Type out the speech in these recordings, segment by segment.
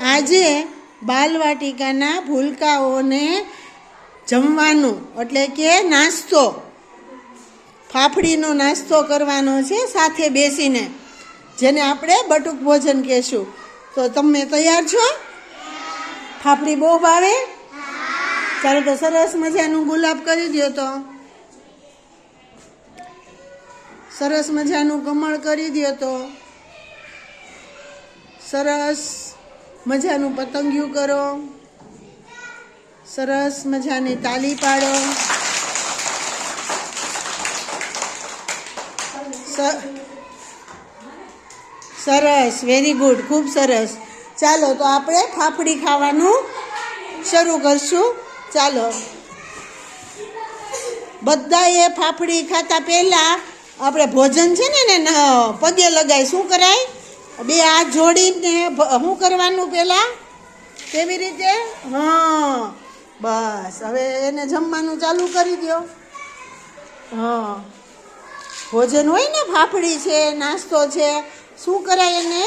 આજે બાલવાટિકાના ભૂલકાઓને જમવાનું, એટલે કે નાસ્તો, ફાફડીનો નાસ્તો કરવાનો છે, સાથે બેસીને, જેને આપણે બટુક ભોજન કહેશું. તો તમે તૈયાર છો? ફાફડી બહુ ભાવે? ચાલો તો સરસ મજાનું ગુલાબ કરી દો તો. સરસ મજાનું કમળ કરી દો તો. સરસ મજાનું પતંગિયું કરો. સરસ મજાની તાલી પાડો. સરસ વેરી ગુડ ખૂબ સરસ. ચાલો, તો આપણે ફાફડી ખાવાનું શરૂ કરશું. ચાલો. બધાએ ફાફડી ખાતા પહેલાં આપણે ભોજન છે ને એને, ન- પગે લગાય. શું કરાય? બે હાથ જોડીને શું કરવાનું પહેલાં કેવી રીતે? હા, બસ. હવે એને જમવાનું ચાલુ કરી દો હા. ભોજન હોય ને, ફાફડી છે, નાસ્તો છે, શું કરાય એને?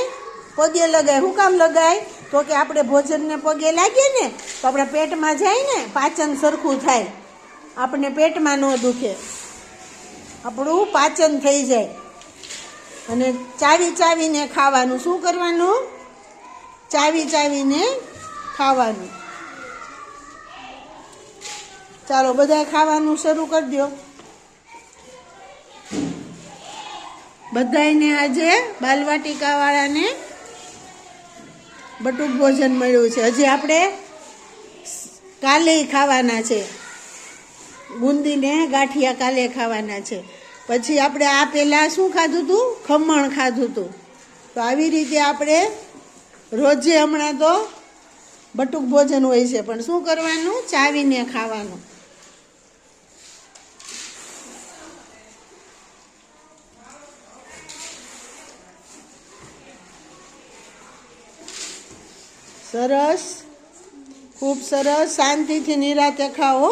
પગે લગાય. શું કામ લગાય? તો કે આપણે ભોજનને પગે લાગીએ ને, તો આપણા પેટમાં જાય ને, પાચન સરખું થાય. આપણને પેટમાં ન દુખે. આપણું પાચન થઈ જાય. અને ચાવી ચાવીને ખાવાનું. શું કરવાનું? ચાવી ચાવીને ખાવાનું. ચાલો, બધા ખાવાનું શરૂ કરી દો. બધાયને આજે બાલવાટિકાવાળાને બટુક ભોજન મળ્યું છે. હજી આપણે કાલે ખાવાના છે. બુંદીને ગાંઠિયા કાલે ખાવાના છે. પછી આપણે આ પહેલાં શું ખાધું હતું ખમણ ખાધું હતું તો આવી રીતે આપણે રોજે હમણાં તો બટુક ભોજન હોય છે. પણ શું કરવાનું? ચાવીને ખાવાનું. સરસ. ખૂબ સરસ. શાંતિથી નિરાતે ખાઓ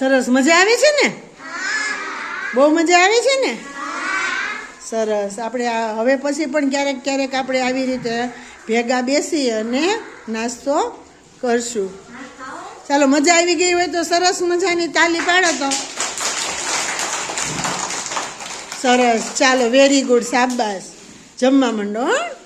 સરસ મજા આવે છે ને? બહુ મજા આવે છે ને? સરસ. આપણે હવે પછી પણ ક્યારેક ક્યારેક આપણે આવી રીતે ભેગા બેસી અને નાસ્તો કરશું. ચાલો, મજા આવી ગઈ હોય તો સરસ મજાની તાલી પાડો તો. સરસ. ચાલો વેરી ગુડ સાબાસ જમવા માંડો, હં.